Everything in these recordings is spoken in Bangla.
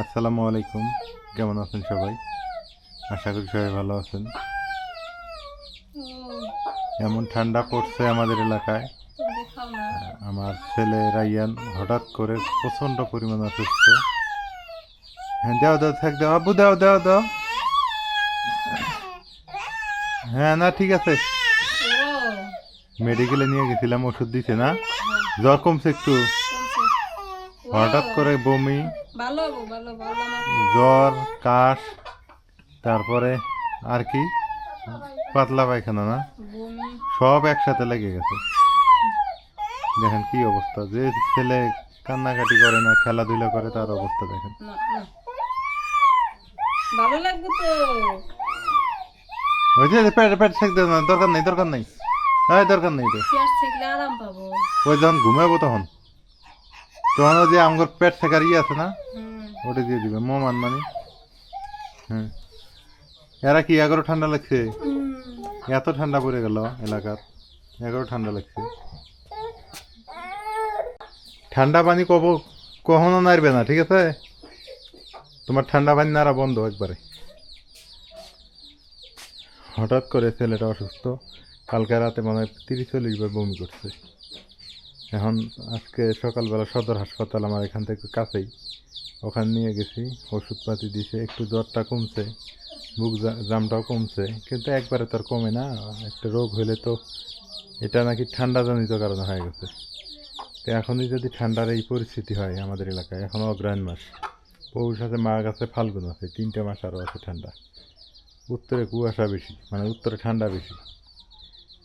আসসালামু আলাইকুম। কেমন আছেন সবাই? আশা করি সবাই ভালো আছেন। এমন ঠান্ডা পড়ছে আমাদের এলাকায়। আমার ছেলে রাইয়ান হঠাৎ করে প্রচণ্ড পরিমাণ অসুস্থ। হ্যাঁ দাও দাও, থাক, দাও, আব্বু, দাও দাও দাও। হ্যাঁ না, ঠিক আছে। মেডিকেলে নিয়ে গেছিলাম, ওষুধ দিছে না। জ্বর কমছে একটু। হঠাৎ করে বমি জ্বর কাশ তারপরে আর কি? পাতলা পায়খানা না? সব একসাথে লেগে গেছে। দেখেন কি অবস্থা। যে ছেলে কান্নাকাটি করে না খেলাধুলা করে তার অবস্থা দেখেন। না না। ভালো লাগবে তো। ওই যে না দরকার নেই দরকার নেই। হ্যাঁ দরকার নেই তো। ওই যখন ঘুমাবো তখন। ওই যে আমার পেট শেখার ইয়ে আছে না? ওটা দিয়ে দিবে মোমান মানে। হ্যাঁ এরা কি এগারো ঠান্ডা লাগছে? এত ঠান্ডা পড়ে গেল এলাকার। এগারো ঠান্ডা লাগছে। ঠান্ডা পানি কব কখনো নাড়বে না ঠিক আছে? তোমার ঠান্ডা পানি নাড়া বন্ধ একবারে। হঠাৎ করে ছেলেটা অসুস্থ। কালকে রাতে মনে হয় তিরিশ চল্লিশ বার বমি করছে। এখন আজকে সকালবেলা সদর হাসপাতাল আমার এখান থেকে কাছেই। ওখানে নিয়ে গেছি, ওষুধপাতি দিছে, একটু জ্বরটা কমছে, বুক জামটাও কমছে, কিন্তু একবারে তো আর কমে না, একটা রোগ হলে তো এটা নাকি ঠান্ডা জনিত কারণে হয়ে গেছে। তো এখনই যদি ঠান্ডার এই পরিস্থিতি হয় আমাদের এলাকায়, এখন অগ্রায়ণ মাস। পৌষ আছে, মাঘ আছে, ফাল্গুন আছে, তিনটে মাস আরও আছে ঠান্ডা। উত্তরে কুয়াশা বেশি মানে উত্তরে ঠান্ডা বেশি।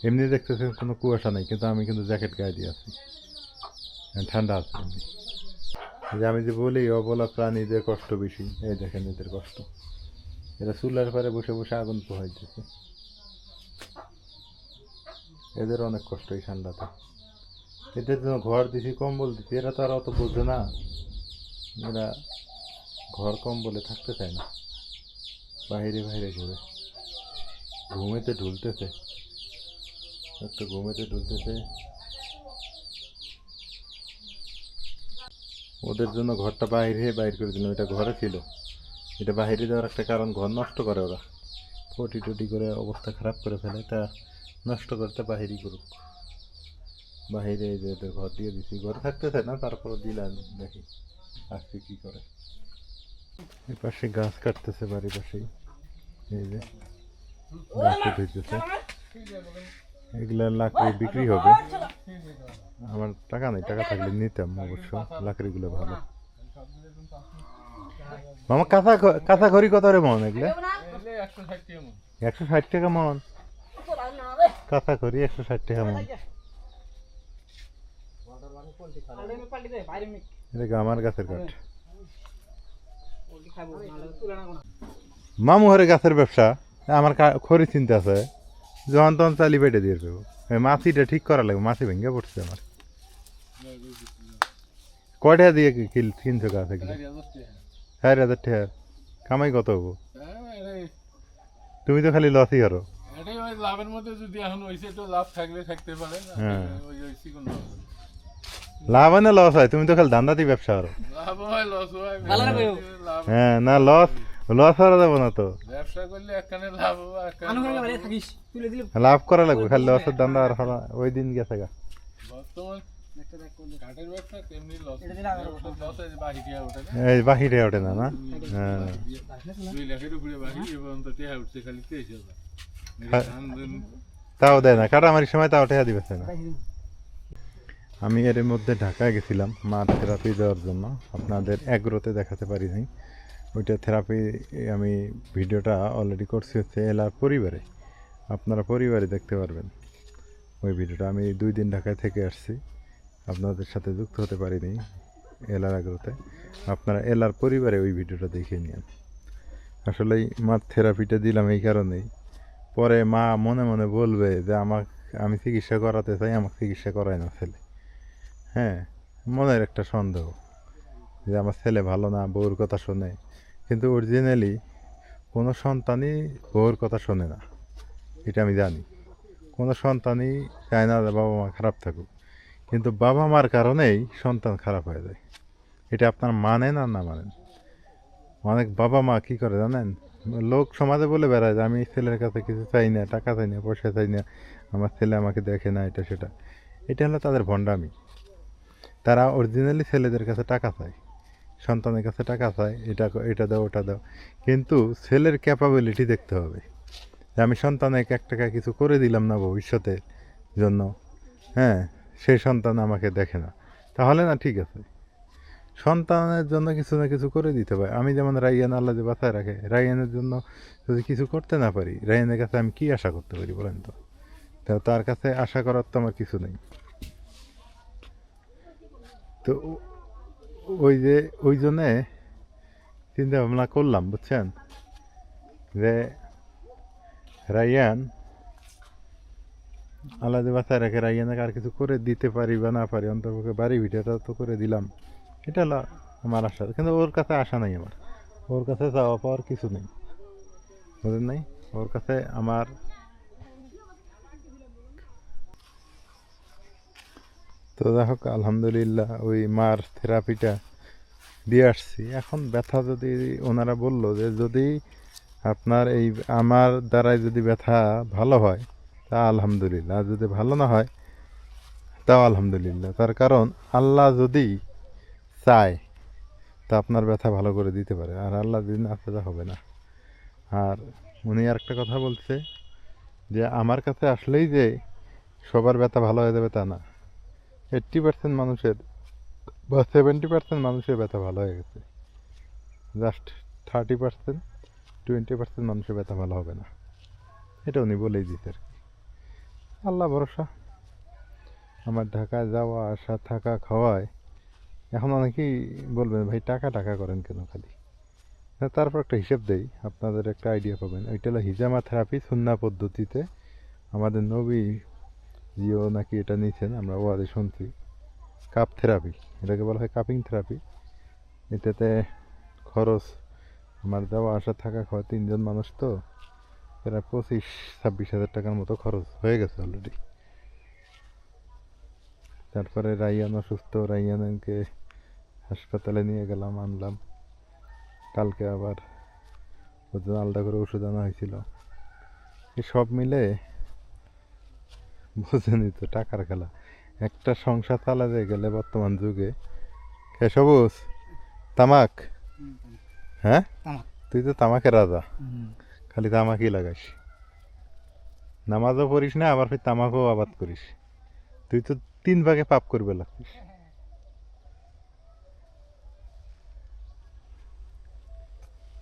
এমনি দেখতেছে কোনো কুয়াশা নেই কিন্তু আমি কিন্তু জ্যাকেট গায়ে দিয়ে আছি। হ্যাঁ, ঠান্ডা আছে এমনি। যে আমি যে বলি অবলা প্রাণীদের কষ্ট বেশি। এই দেখেন এদের কষ্ট। এরা চুলার পারে বসে বসে আগুন পোহাইতেছে। এদের অনেক কষ্ট এই ঠান্ডাতে। এদের জন্য ঘর দিছি কম্বল দিছি এরা তো আর অত বোঝে না। এরা ঘর কম্বলে থাকতে চায় না। বাইরে বাইরে ঘুরে। ঘুমেতে ঢুলতেছে। একটা ঘুমেতে ঢুলতেছে। ওদের জন্য ঘরটা বাইরে বাইর করে দিলাম, এটা ঘরে ছিল। এটা বাইরে দেওয়ার একটা কারণ, ঘর নষ্ট করে ওরা। ফটি টটি করে অবস্থা খারাপ করে ফেলে, তা নষ্ট করতে বাহিরই করুক। বাহিরে যে ওদের ঘর দিয়ে দিছি, ঘরে থাকতেছে না তারপরে দিলাম, দেখি আজকে কি করে। এই পাশে গাছ কাটতেছে বাড়ির পাশেই। এই যে গাছ এগুলা লাকড়ি বিক্রি হবে। আমার টাকা নেই, টাকা থাকলে নিতাম অবশ্য, লাকড়িগুলো ভালো। মামা ঘ- কাঁচা ঘড়ি কত রে মন এগুলো? একশো ষাট টাকা মন। কাঁচা ঘড়ি একশো ষাট টাকা মন। এটা আমার গাছের কাঠ? মামু হরে গাছের ব্যবসা। আমার খড়ি চিন্তা আছে। যখন তখন চালি পেটে দিয়ে দেবো মাছিটা ঠিক করা লাগবে মাছি ভেঙে পড়ছে আমার। কয়টা দিয়ে কি- কিল- কিনছো গাছ এগুলো? চার হাজার টাকা। কামাই কত হব? তুমি তো খালি লসই করো। লাভের মধ্যে যদি এখন হয়েছে তো লাভ থাকলে থাকতে পারে। না হ্যাঁ। ওই লাভ। লাভ হয় না লস হয় তুমি তো খালি ধান্দাতেই ব্যবসা করো। লাভ হয় লস হয়। হ্যাঁ না লস লস করা যাব না তো। ব্যবসা করলে একখানে লাভ করা লাগবে খালি লসের ধান্দা আর ওই দিন গেছে গা। এই বাহিরে ওঠে না না? হ্যাঁ। হ্যাঁ। তাও দেয় না কাটামারির সময় তাও টেহা দিবে না। আমি এর মধ্যে ঢাকায় গেছিলাম মার থেরাপি দেওয়ার জন্য। আপনাদের এগ্রোতে দেখাতে পারি নাই। ওইটা থেরাপি আমি ভিডিওটা অলরেডি করছি হচ্ছে এলার পরিবারে। আপনারা পরিবারে দেখতে পারবেন। ওই ভিডিওটা আমি দুই দিন ঢাকায় থেকে আসছি। আপনাদের সাথে যুক্ত হতে পারিনি এলার আগ্রোতে আপনারা এলার পরিবারে ওই ভিডিওটা দেখে নিন আসলে মার থেরাপিটা দিলাম এই কারণেই। পরে মা মনে মনে বলবে যে, আমাকে, আমি চিকিৎসা করাতে চাই, আমাকে চিকিৎসা করায় না ছেলে। হ্যাঁ মনের একটা সন্দেহ। যে আমার ছেলে ভালো না বউর কথা শোনে। কিন্তু অরিজিনালি কোনো সন্তানই বউর কথা শোনে না। এটা আমি জানি। কোনো সন্তানই চায় না বাবা মা খারাপ থাকুক। কিন্তু বাবা মার কারণেই সন্তান খারাপ হয়ে যায়। এটা আপনার মানেন আর না মানেন? অনেক বাবা মা কি করে জানেন? লোক সমাজে বলে বেড়ায় যে, আমি ছেলের কাছে কিছু চাই না, টাকা চাই না, পয়সা চাই না। আমার ছেলে আমাকে দেখে না, এটা সেটা। এটা হলো তাদের ভণ্ডামি। তারা অরিজিনালি ছেলেদের কাছে টাকা চায়। সন্তানের কাছে টাকা চায়, এটা এটা দাও, ওটা দাও। কিন্তু ছেলের ক্যাপাবিলিটি দেখতে হবে। যে আমি সন্তানকে এক টাকা কিছু করে দিলাম না ভবিষ্যতের জন্য হ্যাঁ সেই সন্তান আমাকে দেখে না। তাহলে না, ঠিক আছে। সন্তানের জন্য কিছু না কিছু করে দিতে পারে। আমি যেমন রাইয়ান আল্লাহ যে বাঁচায় রাখে, রাইয়ানের জন্য যদি কিছু করতে না পারি, রাইয়ানের কাছে আমি কি আশা করতে পারি বলেন তো? তার কাছে আশা করার তো আমার কিছু নেই। তো ওই যে, ওই জন্যে চিন্তা ভাবনা করলাম, বুঝছেন? যে রায়ান, আল্লাহ যে রেখে রাখে আর কিছু করে দিতে পারি বা না পারি অন্তর্পক্ষে বাড়ি ভিডিওটা তো করে দিলাম। এটা আমার আশা, কিন্তু ওর কাছে আশা নাই আমার। ওর কাছে যাওয়া পাওয়ার কিছু নেই। বুঝলেন নাই? ওর কাছে আমার তো যাই হোক, আলহামদুলিল্লাহ ওই মার থেরাপিটা দিয়ে আসছি। এখন ব্যথা যদি ওনারা বলল যে যদি আপনার এই আমার দ্বারাই যদি ব্যথা ভালো হয়, তা আলহামদুলিল্লাহ, আর যদি ভালো না হয়, তাও আলহামদুলিল্লাহ। তার কারণ আল্লাহ যদি চায়, তা আপনার ব্যথা ভালো করে দিতে পারে, আর আল্লাহ যদি না চায় হবে না। আর উনি আর একটা কথা বলছে যে, আমার কাছে আসলেই যে সবার ব্যথা ভালো হয়ে যাবে তা না। এইট্টি পার্সেন্ট মানুষের বা সেভেন্টি পার্সেন্ট মানুষের ব্যথা ভালো হয়ে গেছে। Just thirty percent twenty percent মানুষের ব্যথা ভালো হবে না। এটা উনি বলেই দিতে আর কি। আল্লাহ ভরসা। আমার ঢাকায় যাওয়া, আসা, থাকা, খাওয়ায়। এখন অনেকেই বলবেন, ভাই, টাকা টাকা করেন কেন খালি? তারপর একটা হিসেব দেই। আপনাদের একটা আইডিয়া পাবেন। ওইটা হলো হিজামা থেরাপি সুন্না পদ্ধতিতে আমাদের নবী জিও নাকি এটা নিয়েছেন আমরা ওয়াদে শুনছি। কাপ থেরাপি, এটাকে বলা হয় কাপিং থেরাপি। এটাতে খরচ, আমার যাওয়া আসা থাকা খাওয়া তিনজন মানুষ তো প্রায় পঁচিশ, ছাব্বিশ হাজার টাকার মতো খরচ হয়ে গেছে অলরেডি তারপরে রাইয়ান অসুস্থ, রাইয়ানকে হাসপাতালে নিয়ে গেলাম, আনলাম। কালকে আবার ওর জন্য আলাদা করে ওষুধ আনা হয়েছিল। সব মিলে বুঝেনি তো টাকার খেলা। একটা সংসার চালাতে গেলে বর্তমান যুগে। কে সবুজ? তামাক? হ্যাঁ? তুই তো তামাকের রাজা। খালি তামাকই লাগাইস নামাজও পড়িস না আবার ফির তামাকও আবাদ করিস। তুই তো তিন ভাগে পাপ করবে লাগছিস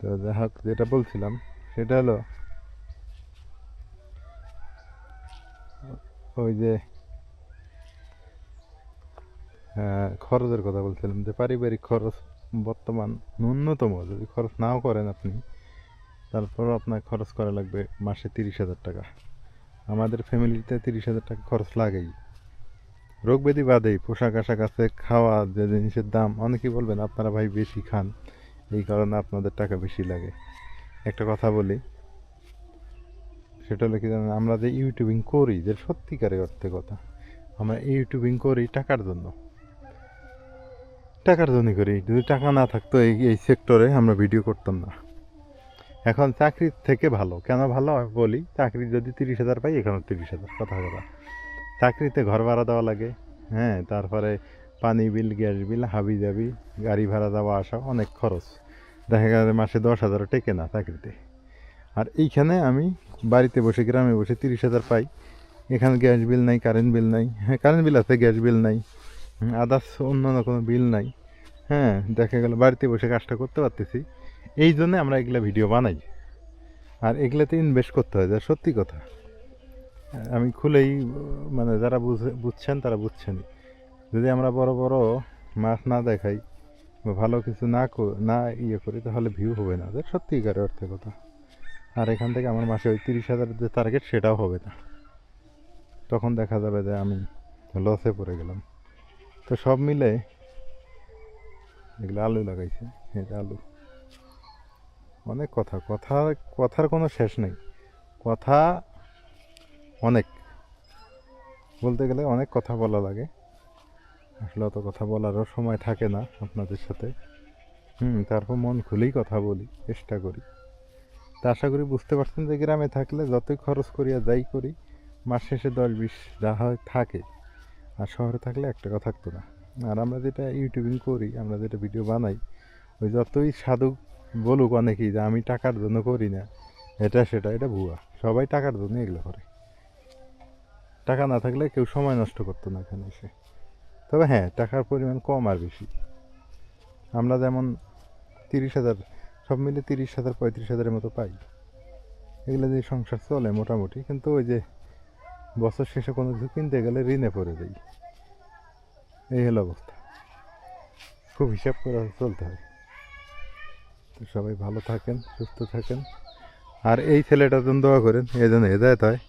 তো যাই হোক যেটা বলছিলাম সেটা হলো ওই যে খরচের কথা বলছিলাম যে পারিবারিক খরচ বর্তমান ন্যূনতম, যদি খরচ নাও করেন আপনি, তারপরও আপনার খরচ করা লাগবে মাসে তিরিশ হাজার টাকা। আমাদের ফ্যামিলিতে তিরিশ হাজার টাকা খরচ লাগেই। রোগ ব্যাধি বাদেই পোশাক আশাক আছে, খাওয়া যে জিনিসের দাম, অনেকেই বলবেন আপনারা ভাই বেশি খান, এই কারণে আপনাদের টাকা বেশি লাগে। একটা কথা বলি সেটা হলো কি জানেন, আমরা যে ইউটিউবিং করি, যে সত্যিকারের অর্থে কথা, আমরা ইউটিউবিং করি টাকার জন্য। টাকার জন্য করি, যদি টাকা না থাকতো এই এই সেক্টরে আমরা ভিডিও করতাম না। এখন চাকরির থেকে ভালো, কেন ভালো বলি, চাকরি যদি তিরিশ হাজার পাই এখানে তিরিশ হাজার, কথা কথা। চাকরিতে ঘর ভাড়া দেওয়া লাগে হ্যাঁ তারপরে পানি বিল, গ্যাস বিল, হাবি যাবি গাড়ি ভাড়া যাওয়া আসা অনেক খরচ। দেখা গেছে মাসে দশ হাজারও টেকে না চাকরিতে। আর এইখানে আমি বাড়িতে বসে, গ্রামে বসে তিরিশ হাজার পাই। এখানে গ্যাস বিল নাই, কারেন্ট বিল নাই। হ্যাঁ কারেন্ট বিল আছে, গ্যাস বিল নাই। আদার্স অন্যান্য কোনো বিল নাই। হ্যাঁ দেখা গেল বাড়িতে বসে কাজটা করতে পারতেছি। এই জন্যে আমরা এগুলা ভিডিও বানাই। আর এগুলাতে ইনভেস্ট করতে হয়, যা সত্যি কথা। আমি খুলেই মানে যারা বুঝে, বুঝছেন তারা বুঝছেনই। যদি আমরা বড় বড় মাছ না দেখাই বা ভালো কিছু না না ইয়ে করি, তাহলে ভিউ হবে না। যে সত্যিকারের অর্থে কথা। আর এখান থেকে আমার মাসে ওই তিরিশ হাজার যে টার্গেট সেটাও হবে না। তখন দেখা যাবে যে আমি লসে পড়ে গেলাম। তো সব মিলে এগুলো আলু লাগাইছে এটা আলু। অনেক কথা কথা, কথার কোনো শেষ নেই। কথা অনেক। বলতে গেলে অনেক কথা বলা লাগে। আসলে অত কথা বলারও সময় থাকে না আপনাদের সাথে। হুম, তারপর মন খুলেই কথা বলি, চেষ্টা করি। তা আশা করি বুঝতে পারছেন যে গ্রামে থাকলে যতই খরচ করিয়া যাই করি, মাস শেষে দশ বিশ যা হয় থাকে। আর শহরে থাকলে এক টাকা থাকতো না। আর আমরা যেটা ইউটিউবিং করি, আমরা যেটা ভিডিও বানাই, ওই যতই সাধু বলুক অনেকেই যে আমি টাকার জন্য করি না, এটা সেটা, এটা ভুয়া। সবাই টাকার জন্য এগুলো করে। টাকা না থাকলে কেউ সময় নষ্ট করতো না এখানে এসে। তবে হ্যাঁ টাকার পরিমাণ কম আর বেশি। আমরা যেমন তিরিশ হাজার সব মিলে তিরিশ হাজার পঁয়ত্রিশ হাজারের মতো পাই। এগুলো দিয়ে সংসার চলে মোটামুটি কিন্তু ওই যে বছর শেষে কোনো কিছু কিনতে গেলে ঋণে পড়ে যাই। এই হলো অবস্থা। খুব হিসাব করে চলতে হয়। তো সবাই ভালো থাকেন সুস্থ থাকেন। আর এই ছেলেটার জন্য দোয়া করেন এই জন্য হেদায়ত হয়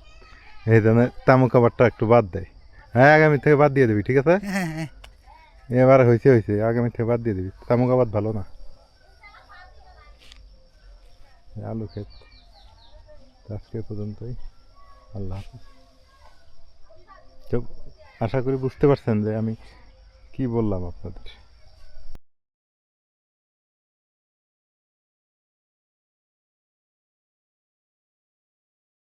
এই জন্য তামুক আবারটা একটু বাদ দেয়। হ্যাঁ আগামী থেকে বাদ দিয়ে দিবি ঠিক আছে? এবার হয়েছে হয়েছে আগামী থেকে বাদ দিয়ে দিবি। তামুক আবাদ ভালো না এই আলু ক্ষেত। আজকে পর্যন্তই। আল্লাহ হাফিজ। তো আশা করি বুঝতে পারছেন যে আমি কি বললাম আপনাদের।